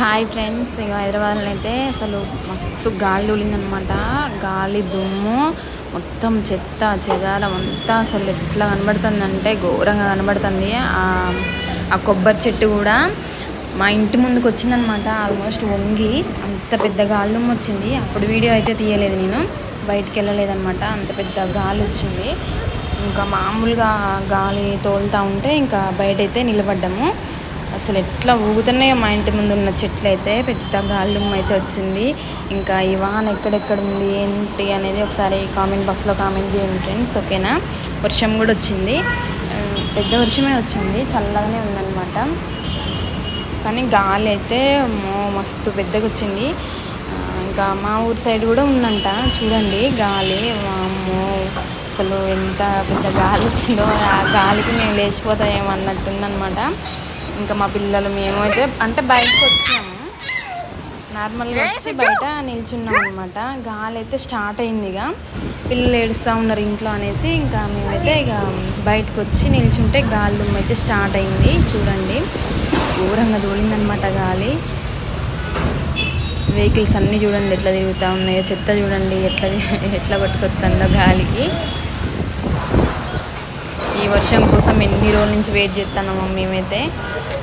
Hi friends ఇక హైదరాబాద్లో అయితే అసలు మస్తు గాలి దూలిందనమాట గాలి దుమ్ము మొత్తం చెత్త చెదారం అంతా అసలు ఎట్లా కనబడుతుందంటే ఘోరంగా కనబడుతుంది. ఆ- ఆ కొబ్బరి చెట్టు కూడా మా ఇంటి ముందుకు వచ్చిందనమాట ఆల్మోస్ట్ వంగి అంత పెద్ద గాలి దుమ్ము వచ్చింది. అప్పుడు వీడియో అయితే తీయలేదు నేను బయటికి వెళ్ళలేదనమాట అంత పెద్ద గాలి వచ్చింది. ఇంకా మామూలుగా గాలి తోలుతూ ఉంటే ఇంకా బయట అయితే నిలబడ్డాము. అసలు ఎట్లా ఊగుతున్నాయో మా ఇంటి ముందు ఉన్న చెట్లు అయితే పెద్ద గాలిదుమ్మ అయితే వచ్చింది. ఇంకా ఈ వాహన ఎక్కడెక్కడ ఉంది ఏంటి అనేది ఒకసారి కామెంట్ బాక్స్లో కామెంట్ చేయండి ఫ్రెండ్స్ ఓకేనా? వర్షం కూడా వచ్చింది. పెద్ద వర్షమే వచ్చింది చల్లగానే ఉందన్నమాట. కానీ గాలి అయితే అమ్మో మస్తు పెద్దగా వచ్చింది. ఇంకా మా ఊరి సైడ్ కూడా ఉందంట చూడండి గాలి. అమ్మో అసలు ఎంత పెద్ద గాలి వచ్చిందో ఆ గాలికి మేము లేచిపోతామేమో అన్నట్టుందనమాట ఇంకా మా పిల్లలు మేము అయితే అంటే బయటకు వచ్చినాము. నార్మల్గా వచ్చి బయట నిల్చున్నాం అనమాట గాలి అయితే స్టార్ట్ అయింది ఇక పిల్లలు ఏడుస్తూ ఉన్నారు ఇంట్లో అనేసి ఇంకా మేమైతే ఇక బయటకు వచ్చి నిల్చుంటే గాలి అయితే స్టార్ట్ అయింది. చూడండి ఘోరంగా దూలిందనమాట గాలి. వెహికల్స్ అన్నీ చూడండి ఎట్లా తిరుగుతూ ఉన్నాయో చెత్త చూడండి ఎట్లా ఎట్లా పట్టుకొస్తుందో గాలికి. వర్షం కోసం ఎన్ని రోజుల నుంచి వెయిట్ చేస్తున్నాము మేమైతే?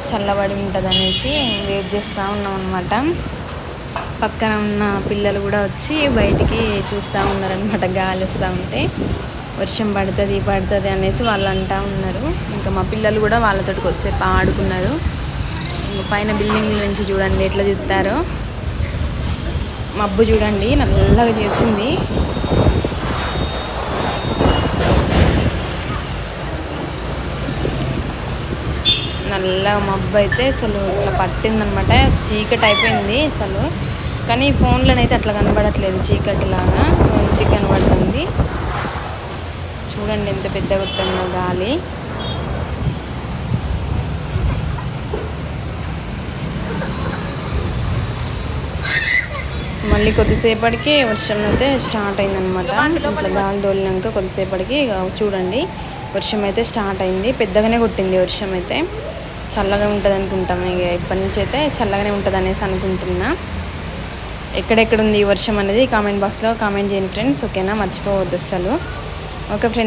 చల్లబడి ఉంటుంది అనేసి వెయిట్ చేస్తూ ఉన్నాం అనమాట పక్కన ఉన్న పిల్లలు కూడా వచ్చి బయటికి చూస్తూ ఉన్నారనమాట గాలి వస్తూ ఉంటే. వర్షం పడుతుంది పడుతుంది అనేసి వాళ్ళు అంటూ ఉన్నారు. ఇంకా మా పిల్లలు కూడా వాళ్ళతో కొద్దిసేపు ఆడుకున్నారు. ఇంకా పైన బిల్డింగ్ నుంచి చూడండి ఎట్లా చూస్తారో. మబ్బు చూడండి నల్లగా చేసింది. నల్ల మబ్బు అయితే అసలు ఇట్లా పట్టిందనమాట. చీకటి అయిపోయింది అసలు. కానీ ఫోన్లోనైతే అట్లా కనబడట్లేదు చీకటిలాగా. మంచిగా కనబడుతుంది చూడండి ఎంత పెద్ద కొట్టిందో గాలి. మళ్ళీ కొద్దిసేపటికి వర్షం అయితే స్టార్ట్ అయిందనమాట. ఇట్లా గాలి తోలినాక కొద్దిసేపటికి చూడండి. వర్షం అయితే స్టార్ట్ అయింది. పెద్దగానే కొట్టింది వర్షం అయితే. చల్లగా ఉంటుంది అనుకుంటాం ఇక ఇప్పటి నుంచి అయితే చల్లగానే ఉంటుంది అనేసి అనుకుంటున్నా. ఎక్కడెక్కడ ఉంది ఈ వర్షం అనేది కామెంట్ బాక్స్లో కామెంట్ చేయండి ఫ్రెండ్స్. ఓకేనా? మర్చిపోవద్దు అసలు ఓకే ఫ్రెండ్స్